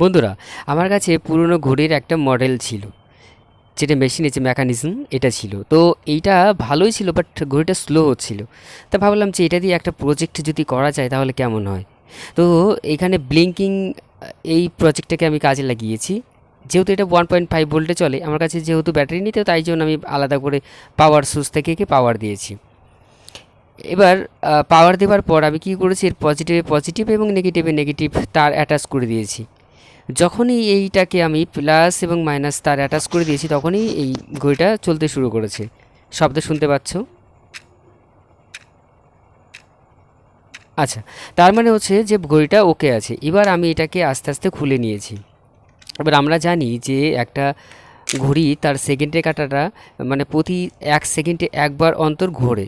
বন্ধুরা, আমার কাছে পুরনো ঘড়ির একটা মডেল ছিল, যেটা মেশিনে যে মেকানিজম এটা ছিল। তো এইটা ভালোই ছিল বাট ঘড়িটা স্লো হচ্ছিল তা ভাবলাম যে এটা দিয়ে একটা প্রজেক্ট যদি করা যায়, তাহলে কেমন হয়? তো এখানে ব্লিঙ্কিং এই প্রজেক্টটাকে আমি কাজে লাগিয়েছি। যেহেতু এটা ওয়ান পয়েন্ট ফাইভ ভোল্টে চলে, আমার কাছে যেহেতু ব্যাটারি নিতে তাই জন্য আমি আলাদা করে পাওয়ার সোর্স থেকে পাওয়ার দিয়েছি। এবার পাওয়ার দেওয়ার পর আমি কী করেছি, এর পজিটিভে পজিটিভ এবং নেগেটিভে নেগেটিভ তার অ্যাটাচ করে দিয়েছি। যখনই এইটাকে আমি প্লাস এবং মাইনাস তার অ্যাটাচ করে দিয়েছি, তখনই এই ঘড়িটা চলতে শুরু করেছে। শব্দ শুনতে পাচ্ছ? আচ্ছা তার মানে হচ্ছে যে ঘড়িটা ওকে আছে। এবার আমি এটাকে আস্তে আস্তে খুলে নিয়েছি। এবার আমরা জানি যে একটা ঘড়ি তার সেকেন্ডে কাটাটা মানে প্রতি এক সেকেন্ডে একবার অন্তর ঘোরে।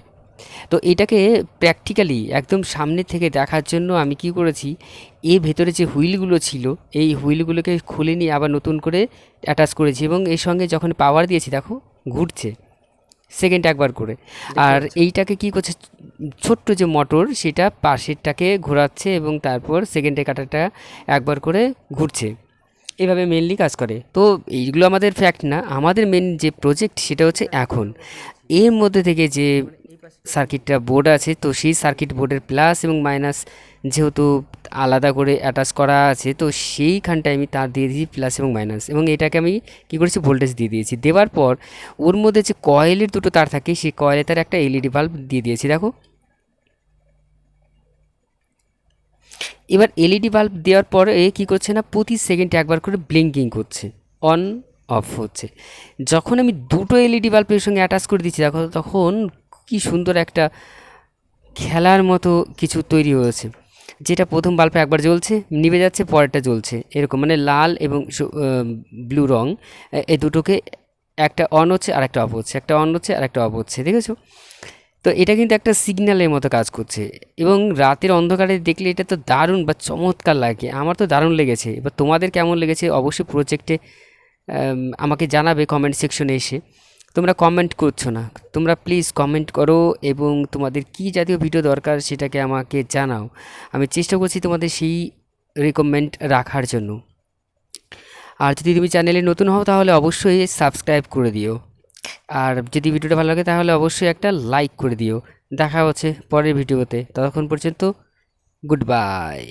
তো এটাকে প্র্যাকটিক্যালি একদম সামনে থেকে দেখার জন্য আমি কি করেছি এর ভেতরে যে হুইলগুলো ছিল এই হুইলগুলোকে খুলে নিয়ে আবার নতুন করে অ্যাটাচ করেছি এবং এর সঙ্গে যখন পাওয়ার দিয়েছি দেখো ঘুরছে। সেকেন্ড একবার করে। আর এইটাকে কি করছে ছোট্ট যে মোটর সেটা পাশেরটাকে ঘোরাচ্ছে এবং তারপর সেকেন্ডে কাটাটা একবার করে ঘুরছে। এভাবে মেনলি কাজ করে। তো এইগুলো আমাদের ফ্যাক্ট না আমাদের মেন যে প্রজেক্ট সেটা হচ্ছে এখন। এর মধ্যে থেকে যে সার্কিটটা বোর্ড আছে, তো সেই সার্কিট বোর্ডের প্লাস এবং মাইনাস যেহেতু আলাদা করে অ্যাটাচ করা আছে, তো সেইখানটায় আমি তার দিয়ে দিয়েছি প্লাস এবং মাইনাস এবং এটাকে আমি কী করেছি? ভোল্টেজ দিয়ে দিয়েছি। দেওয়ার পর ওর মধ্যে যে কয়েলের দুটো তার থাকে, সেই কয়েলে তার একটা এলইডি বাল্ব দিয়ে দিয়েছি, দেখো। এবার এলইডি বাল্ব দেওয়ার পরে এ কী করছে না, প্রতি সেকেন্ডে একবার করে ব্লিঙ্কিং করছে, অন, অফ হচ্ছে। যখন আমি দুটো এলইডি বাল্বের সঙ্গে অ্যাটাচ করে দিচ্ছি দেখো, তখন কি সুন্দর একটা খেলার মতো কিছু তৈরি হয়েছে। যেটা প্রথম বাল্বে একবার জ্বলছে, নিভে যাচ্ছে, পরেরটা জ্বলছে। এরকম মানে লাল এবং ব্লু রং এই দুটোকে একটা অন হচ্ছে আর একটা অফ হচ্ছে। একটা অন হচ্ছে আর একটা অফ হচ্ছে, দেখেছ? তো এটা কিন্তু একটা সিগন্যালের মতো কাজ করছে। এবং রাতের অন্ধকারে দেখলে এটা তো দারুণ বা চমৎকার লাগে। আমার তো দারুণ লেগেছে। এবার তোমাদের কেমন লেগেছে? অবশ্যই প্রজেক্টে আমাকে জানাবে কমেন্ট সেকশনে এসে। তোমরা কমেন্ট করছ না। তোমরা প্লিজ কমেন্ট করো এবং তোমাদের কি জাতীয় ভিডিও দরকার সেটাকে আমাকে জানাও। আমি চেষ্টা করছি তোমাদের সেই রেকমেন্ড রাখার জন্য। আর যদি তুমি চ্যানেলে নতুন হও তাহলে অবশ্যই সাবস্ক্রাইব করে দিও। আর যদি ভিডিওটা ভালো লাগে তাহলে অবশ্যই একটা লাইক করে দিও। দেখা হচ্ছে পরের ভিডিওতে ততক্ষণ পর্যন্ত গুড বাই